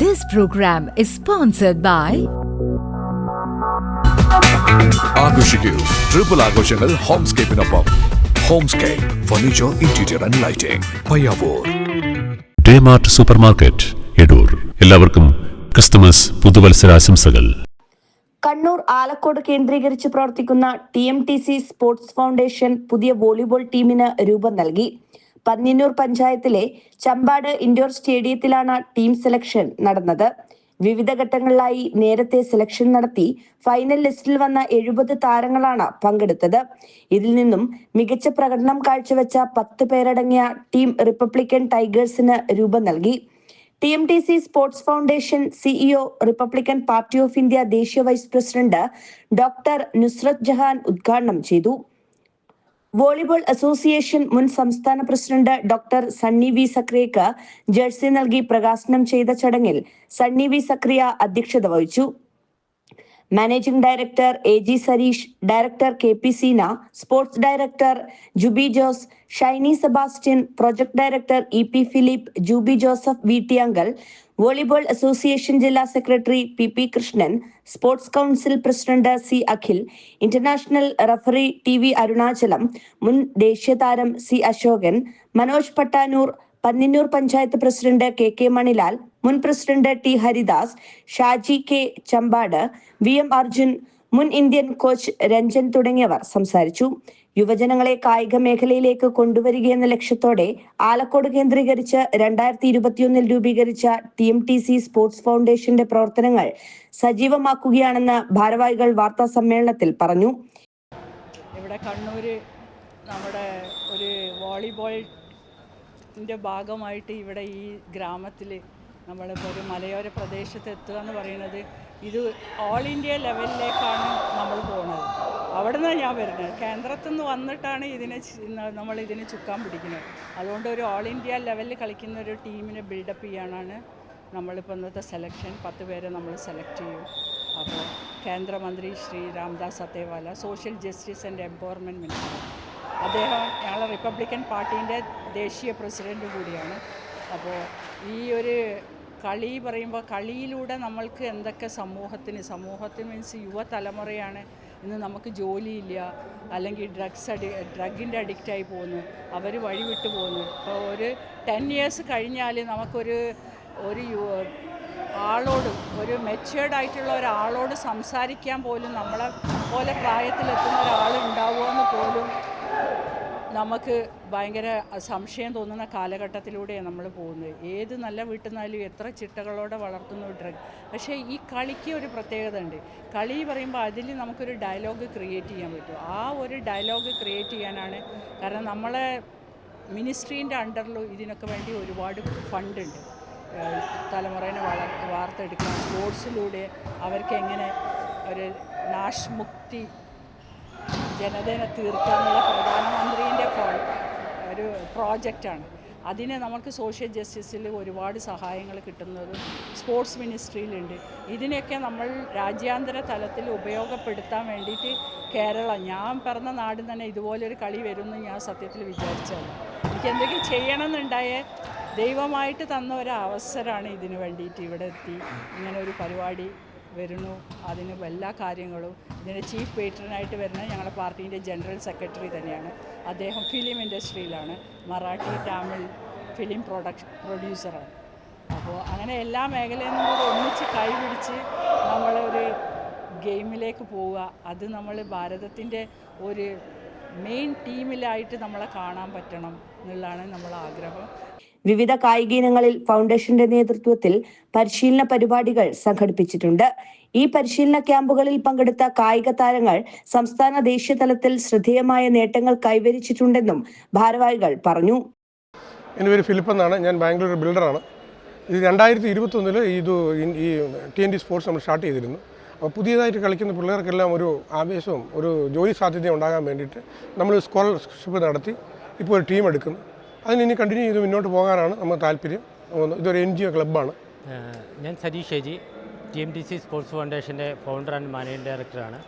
This program is sponsored by ആഘോഷിക്കൂ. Triple ആഘോഷങ്ങൾ ഹോംസ്കേപ്പിനൊപ്പം. Homescape furniture interior and lighting Payyavoor. Daymart super market Edoor എല്ലാവർക്കും Christmas പുതുവത്സരാശംസകൾ കണ്ണൂർ ആലക്കോട് കേന്ദ്രീകരിച്ച് പ്രവർത്തിക്കുന്ന T M T C sports foundation പുതിയ volleyball ടീമിന് രൂപം നൽകി. പന്ന്യന്നൂർ പഞ്ചായത്തിലെ ചമ്പാട് ഇൻഡോർ സ്റ്റേഡിയത്തിലാണ് ടീം സെലക്ഷൻ നടന്നത്. വിവിധ ഘട്ടങ്ങളിലായി നേരത്തെ സെലക്ഷൻ നടത്തി ഫൈനൽ ലിസ്റ്റിൽ വന്ന എഴുപത് താരങ്ങളാണ് പങ്കെടുത്തത്. ഇതിൽ നിന്നും മികച്ച പ്രകടനം കാഴ്ചവെച്ച പത്ത് പേരടങ്ങിയ ടീം റിപ്പബ്ലിക്കൻ ടൈഗേഴ്സിന് രൂപം നൽകി. T M T C sports foundation CEO republican party of India ദേശീയ vice president doctor Nusrat Jahan ഉദ്ഘാടനം ചെയ്തു. വോളിബോൾ അസോസിയേഷൻ മുൻ സംസ്ഥാന പ്രസിഡന്റ് ഡോക്ടർ സണ്ണി വി സക്രിയക്ക് ജേഴ്സി നൽകി പ്രകാശനം ചെയ്ത ചടങ്ങിൽ സണ്ണി വി സക്രിയ അധ്യക്ഷത വഹിച്ചു. Managing director A G Sareesh director K P Seena sports director Jubi Jose Shiny Sebastian project director E P Philip Jubi Joseph V T uncle volleyball association ജില്ലാ secretary P P Krishnan sports council president C Akhil international referee T V Arunachalam മുൻ ദേശീയ താരം C Ashokan Manoj Pattanur Panniyannur panchayat president K K Manilal മുൻ president T Haridas Shaji K Chambad V M Arjun മുൻ Indian coach Ranjan തുടങ്ങിയവർ സംസാരിച്ചു. യുവജനങ്ങളെ കായിക മേഖലയിലേക്ക് കൊണ്ടുവരികയെന്ന ലക്ഷ്യത്തോടെ ആലക്കോട് കേന്ദ്രീകരിച്ച് രണ്ടായിരത്തി ഇരുപത്തിയൊന്നിൽ രൂപീകരിച്ച T M T C sports ഫൗണ്ടേഷന്റെ പ്രവർത്തനങ്ങൾ സജീവമാക്കുകയാണെന്ന് ഭാരവാഹികൾ വാർത്താ സമ്മേളനത്തിൽ പറഞ്ഞു. ഇവിടെ കണ്ണൂർ നമ്മുടെ ഒരു വോളിബോളിന്റെ ഭാഗമായിട്ട് ഇവിടെ ഈ ഗ്രാമത്തിൽ നമ്മളിപ്പോൾ ഒരു മലയോര പ്രദേശത്ത് എത്തുക എന്ന് പറയുന്നത് ഇത് ഓൾ ഇന്ത്യ ലെവലിലേക്കാണ് നമ്മൾ പോകുന്നത് അവിടെ നിന്നാണ് ഞാൻ വരുന്നത്. കേന്ദ്രത്തിൽ നിന്ന് വന്നിട്ടാണ് ഇതിനെ നമ്മൾ ഇതിനെ ചുക്കാൻ പിടിക്കുന്നത്. അതുകൊണ്ട് ഒരു ഓൾ ഇന്ത്യ ലെവലിൽ കളിക്കുന്ന ഒരു ടീമിനെ ബിൽഡപ്പ് ചെയ്യാനാണ് നമ്മളിപ്പോൾ ഇന്നത്തെ സെലക്ഷൻ പത്ത് പേരെ നമ്മൾ സെലക്ട് ചെയ്യും. അപ്പോൾ കേന്ദ്രമന്ത്രി Shri Ramdas Athawale social justice and empowerment minister അദ്ദേഹം ഞങ്ങളെ റിപ്പബ്ലിക്കൻ പാർട്ടീന്റെ ദേശീയ പ്രസിഡന്റ് കൂടിയാണ്. അപ്പോൾ ഈ ഒരു കളി പറയുമ്പോൾ കളിയിലൂടെ നമ്മൾക്ക് എന്തൊക്കെ സമൂഹത്തിന് സമൂഹത്തിന് മീൻസ് യുവതലമുറയാണ് ഇന്ന് നമുക്ക് ജോലിയില്ല അല്ലെങ്കിൽ ഡ്രഗ്സ് അഡി ഡ്രഗിന്റെ അഡിക്റ്റായി പോകുന്നു അവർ വഴിവിട്ട് പോകുന്നു ഇപ്പോൾ ഒരു ടെൻ ഇയേഴ്സ് കഴിഞ്ഞാൽ നമുക്കൊരു ഒരു ആളോട് ഒരു മെച്ചുവേർഡ് ആയിട്ടുള്ള ഒരാളോട് സംസാരിക്കാൻ പോലും നമ്മളെ പോലെ പ്രായത്തിലെത്തുന്ന ഒരാൾ ഉണ്ടാവുമെന്ന് പോലും നമുക്ക് ഭയങ്കര സംശയം തോന്നുന്ന കാലഘട്ടത്തിലൂടെയാണ് നമ്മൾ പോകുന്നത്. ഏത് നല്ല വീട്ടിൽ എത്ര ചിട്ടകളോടെ വളർത്തുന്ന ഡ്രഗ് പക്ഷേ ഈ കളിക്ക് ഒരു പ്രത്യേകത ഉണ്ട്. കളി പറയുമ്പോൾ അതിൽ നമുക്കൊരു ഡയലോഗ് ക്രിയേറ്റ് ചെയ്യാൻ പറ്റും. ആ ഒരു ഡയലോഗ് ക്രിയേറ്റ് ചെയ്യാനാണ് കാരണം നമ്മളെ മിനിസ്ട്രീന്റെ അണ്ടറിൽ ഇതിനൊക്കെ വേണ്ടി ഒരുപാട് ഫണ്ടുണ്ട് തലമുറേനെ വളർ വാർത്തെടുക്കാൻ സ്പോർട്സിലൂടെ അവർക്ക് എങ്ങനെ ഒരു നാഷ്മുക്തി ജനതയെ തീർക്കാനുള്ള പ്രധാനമന്ത്രിന്റെ ഒരു പ്രോജക്റ്റാണ്. അതിന് നമുക്ക് സോഷ്യൽ ജസ്റ്റിസിൽ ഒരുപാട് സഹായങ്ങൾ കിട്ടുന്നതും സ്പോർട്സ് മിനിസ്ട്രിയിലുണ്ട്. ഇതിനെയൊക്കെ നമ്മൾ രാജ്യാന്തര തലത്തിൽ ഉപയോഗപ്പെടുത്താൻ വേണ്ടിയിട്ട് കേരളം ഞാൻ പറഞ്ഞ നാട് തന്നെ ഇതുപോലൊരു കളി വരുമെന്ന് ഞാൻ സത്യത്തിൽ വിചാരിച്ചല്ല എനിക്ക് എന്തെങ്കിലും ചെയ്യണമെന്നുണ്ടായ ദൈവമായിട്ട് തന്ന ഒരു അവസരമാണ് ഇതിന് വേണ്ടിയിട്ട് ഇവിടെ എത്തി ഇങ്ങനെ ഒരു പരിപാടി വരുന്നു. അതിന് എല്ലാ കാര്യങ്ങളും. ഇതിന്റെ ചീഫ് പേറ്ററിനായിട്ട് വരുന്നത് ഞങ്ങളുടെ പാർട്ടീന്റെ ജനറൽ സെക്രട്ടറി തന്നെയാണ്. അദ്ദേഹം ഫിലിം ഇൻഡസ്ട്രിയിലാണ്. മറാഠി തമിഴ് ഫിലിം പ്രൊഡക്ഷൻ പ്രൊഡ്യൂസറാണ്. അപ്പോൾ അങ്ങനെ എല്ലാ മേഖലയിൽ നിന്നും കൂടെ ഒന്നിച്ച് കൈപിടിച്ച് നമ്മളൊരു ഗെയിമിലേക്ക് പോവുക. അത് നമ്മൾ ഭാരതത്തിന്റെ ഒരു മെയിൻ ടീമിലായിട്ട് നമ്മളെ കാണാൻ പറ്റണം എന്നുള്ളതാണ് നമ്മളെ ആഗ്രഹം. വിവിധ കായിക ഇനങ്ങളിൽ ഫൗണ്ടേഷന്റെ നേതൃത്വത്തിൽ പരിശീലന പരിപാടികൾ സംഘടിപ്പിച്ചിട്ടുണ്ട്. ഈ പരിശീലന ക്യാമ്പുകളിൽ പങ്കെടുത്ത കായിക താരങ്ങൾ സംസ്ഥാന ദേശീയ തലത്തിൽ ശ്രദ്ധേയമായ നേട്ടങ്ങൾ കൈവരിച്ചിട്ടുണ്ടെന്നും ഭാരവാഹികൾ പറഞ്ഞു. എന്റെ പേര് ഫിലിപ്പ് എന്നാണ്. ഞാൻ ബാംഗ്ലൂർ ബിൽഡറാണ്. ഇത് രണ്ടായിരത്തി ഇരുപത്തൊന്നിൽ ഇത് ഈ ടി എൻ ഡി സ്പോർട്സ് നമ്മൾ സ്റ്റാർട്ട് ചെയ്തിരുന്നു. അപ്പോൾ പുതിയതായിട്ട് കളിക്കുന്ന പിള്ളേർക്കെല്ലാം ഒരു ആവേശവും ഒരു ജോലി സാധ്യതയും ഉണ്ടാകാൻ വേണ്ടിയിട്ട് നമ്മൾ സ്കോളർഷിപ്പ് നടത്തി ഇപ്പോൾ ഒരു ടീം എടുക്കുന്നു. അതിന് ഇനി കണ്ടിന്യൂ ചെയ്ത് മുന്നോട്ട് പോകാനാണ് നമ്മൾ താല്പര്യം. ഇതൊരു എൻ ജി ഒ ക്ലബ്ബാണ് ഞാൻ Satheesh Sheji T M T C sports ഫൗണ്ടേഷന്റെ ഫൗണ്ടർ ആൻഡ് മാനേജിംഗ് ഡയറക്ടറാണ്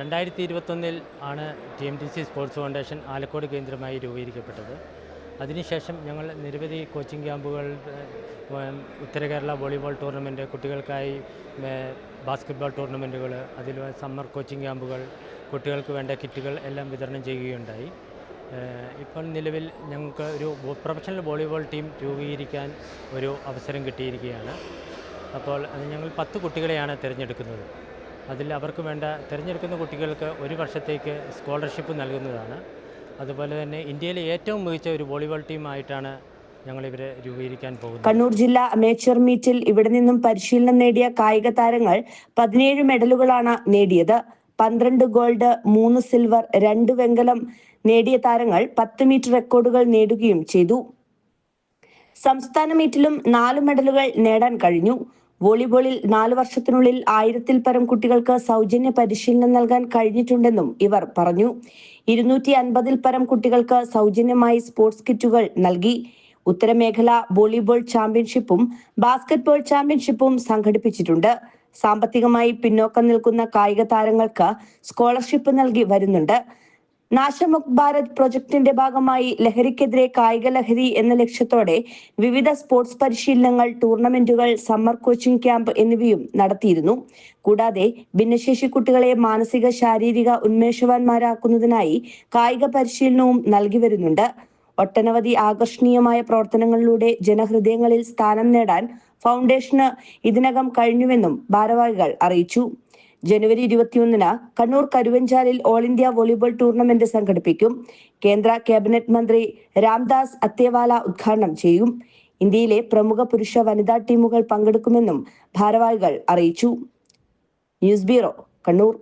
രണ്ടായിരത്തി ഇരുപത്തൊന്നിൽ ആണ് T M T C sports foundation Alakode കേന്ദ്രമായി രൂപീകരിക്കപ്പെട്ടത്. അതിനുശേഷം ഞങ്ങൾ നിരവധി കോച്ചിങ് ക്യാമ്പുകൾ ഉത്തര കേരള വോളിബോൾ ടൂർണമെന്റ് കുട്ടികൾക്കായി ബാസ്കറ്റ്ബോൾ ടൂർണമെന്റുകൾ അതിൽ സമ്മർ കോച്ചിങ് ക്യാമ്പുകൾ കുട്ടികൾക്ക് വേണ്ട കിറ്റുകൾ എല്ലാം വിതരണം ചെയ്യുകയുണ്ടായി. ഇപ്പോൾ നിലവിൽ ഞങ്ങൾക്ക് ഒരു പ്രൊഫഷണൽ വോളിബോൾ ടീം രൂപീകരിക്കാൻ ഒരു അവസരം കിട്ടിയിരിക്കുകയാണ്. അപ്പോൾ അത് ഞങ്ങൾ പത്ത് കുട്ടികളെയാണ് തിരഞ്ഞെടുക്കുന്നത്. അതിൽ അവർക്ക് വേണ്ട തിരഞ്ഞെടുക്കുന്ന കുട്ടികൾക്ക് ഒരു വർഷത്തേക്ക് സ്കോളർഷിപ്പ് നൽകുന്നതാണ്. അതുപോലെ തന്നെ ഇന്ത്യയിലെ ഏറ്റവും മികച്ച ഒരു വോളിബോൾ ടീമായിട്ടാണ് രൂപീകരിക്കാൻ പോകുന്നത് കണ്ണൂർ ജില്ലാ അമേച്ചർ മീറ്റിൽ ഇവിടെ നിന്നും പരിശീലനം നേടിയ കായിക താരങ്ങൾ പതിനേഴ് മെഡലുകളാണ് നേടിയത്. പന്ത്രണ്ട് ഗോൾഡ് മൂന്ന് സിൽവർ രണ്ട് വെങ്കലം നേടിയ താരങ്ങൾ പത്ത് മീറ്റർ റെക്കോർഡുകൾ നേടുകയും ചെയ്തു. സംസ്ഥാന മീറ്റിലും നാല് മെഡലുകൾ നേടാൻ കഴിഞ്ഞു. വോളിബോളിൽ നാല് വർഷത്തിനുള്ളിൽ ആയിരത്തിൽ പരം കുട്ടികൾക്ക് സൗജന്യ പരിശീലനം നൽകാൻ കഴിഞ്ഞിട്ടുണ്ടെന്നും ഇവർ പറഞ്ഞു. ഇരുന്നൂറ്റി അൻപതിൽ പരം കുട്ടികൾക്ക് സൗജന്യമായി സ്പോർട്സ് കിറ്റുകൾ നൽകി. ഉത്തരമേഖല വോളിബോൾ ചാമ്പ്യൻഷിപ്പും ബാസ്കറ്റ്ബോൾ ചാമ്പ്യൻഷിപ്പും സംഘടിപ്പിച്ചിട്ടുണ്ട്. സാമ്പത്തികമായി പിന്നോക്കം നിൽക്കുന്ന കായിക താരങ്ങൾക്ക് സ്കോളർഷിപ്പ് നൽകി വരുന്നുണ്ട്. നാശമുക് ഭാരത് പ്രൊജക്ടിന്റെ ഭാഗമായി ലഹരിക്കെതിരെ കായിക ലഹരി എന്ന ലക്ഷ്യത്തോടെ വിവിധ സ്പോർട്സ് പരിശീലനങ്ങൾ ടൂർണമെന്റുകൾ സമ്മർ കോച്ചിംഗ് ക്യാമ്പ് എന്നിവയും നടത്തിയിരുന്നു. കൂടാതെ ഭിന്നശേഷി കുട്ടികളെ മാനസിക ശാരീരിക ഉന്മേഷവാന്മാരാക്കുന്നതിനായി കായിക പരിശീലനവും നൽകി വരുന്നുണ്ട്. ഒട്ടനവധി ആകർഷണീയമായ പ്രവർത്തനങ്ങളിലൂടെ ജനഹൃദയങ്ങളിൽ സ്ഥാനം നേടാൻ ഫൗണ്ടേഷന് ഇതിനകം കഴിഞ്ഞുവെന്നും ഭാരവാഹികൾ അറിയിച്ചു. ജനുവരി ഇരുപത്തിയൊന്നിന് കണ്ണൂർ കരുവഞ്ചാലിൽ ഓൾ ഇന്ത്യ വോളിബോൾ ടൂർണമെന്റ് സംഘടിപ്പിക്കും. കേന്ദ്ര ക്യാബിനറ്റ് മന്ത്രി രാംദാസ് അത്തേവാല ഉദ്ഘാടനം ചെയ്യും. ഇന്ത്യയിലെ പ്രമുഖ പുരുഷ വനിതാ ടീമുകൾ പങ്കെടുക്കുമെന്നും ഭാരവാഹികൾ അറിയിച്ചു. News bureau Kannur.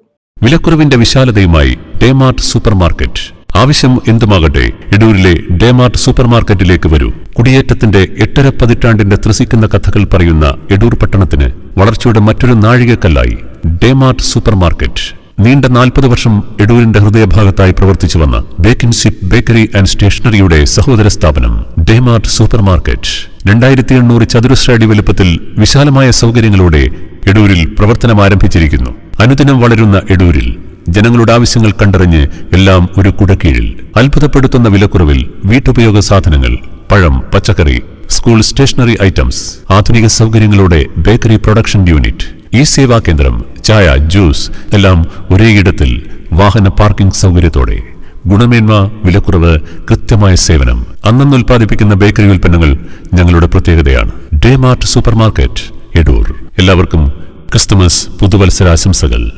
വിലക്കുറവിന്റെ വിശാലതയുമായി ഡേമാർട്ട് സൂപ്പർ മാർക്കറ്റ് ആവശ്യം എന്തുമാകട്ടെ ഇടൂരിലെ ഡേമാർട്ട് സൂപ്പർ മാർക്കറ്റിലേക്ക് വരൂ. കുടിയേറ്റത്തിന്റെ എട്ടര പതിറ്റാണ്ടിന്റെ ത്രസിക്കുന്ന കഥകൾ പറയുന്ന എടൂർ പട്ടണത്തിന് വളർച്ചയുടെ മറ്റൊരു നാഴികക്കല്ലായി ഡേമാർട്ട് സൂപ്പർ മാർക്കറ്റ് നീണ്ട നാൽപ്പത് വർഷം എടൂരിന്റെ ഹൃദയഭാഗത്തായി പ്രവർത്തിച്ചു വന്ന ബേക്കിൻസിപ്പ് ബേക്കറി ആൻഡ് സ്റ്റേഷനറിയുടെ സഹോദര സ്ഥാപനം ഡേമാർട്ട് സൂപ്പർ മാർക്കറ്റ് രണ്ടായിരത്തി എണ്ണൂറ് ചതുരശ്ര അടി വലുപ്പത്തിൽ വിശാലമായ സൗകര്യങ്ങളോടെ എടൂരിൽ പ്രവർത്തനം ആരംഭിച്ചിരിക്കുന്നു അനുദിനം വളരുന്ന എടൂരിൽ ജനങ്ങളുടെ ആവശ്യങ്ങൾ കണ്ടറിഞ്ഞ് എല്ലാം ഒരു കുടക്കീഴിൽ. അത്ഭുതപ്പെടുത്തുന്ന വിലക്കുറവിൽ വീട്ടുപയോഗ സാധനങ്ങൾ പഴം പച്ചക്കറി സ്കൂൾ സ്റ്റേഷനറി ഐറ്റംസ് ആധുനിക സൗകര്യങ്ങളോടെ ബേക്കറി പ്രൊഡക്ഷൻ യൂണിറ്റ് ഈ സേവാ കേന്ദ്രം ചായ ജ്യൂസ് എല്ലാം ഒരേ ഇടത്തിൽ വാഹന പാർക്കിംഗ് സൗകര്യത്തോടെ. ഗുണമേന്മ വിലക്കുറവ് കൃത്യമായ സേവനം. അന്നന്ന് ഉൽപ്പാദിപ്പിക്കുന്ന ബേക്കറി ഉൽപ്പന്നങ്ങൾ ഞങ്ങളുടെ പ്രത്യേകതയാണ്. Daymart super market Edoor. എല്ലാവർക്കും ക്രിസ്തുമസ് പുതുവത്സരാശംസകൾ.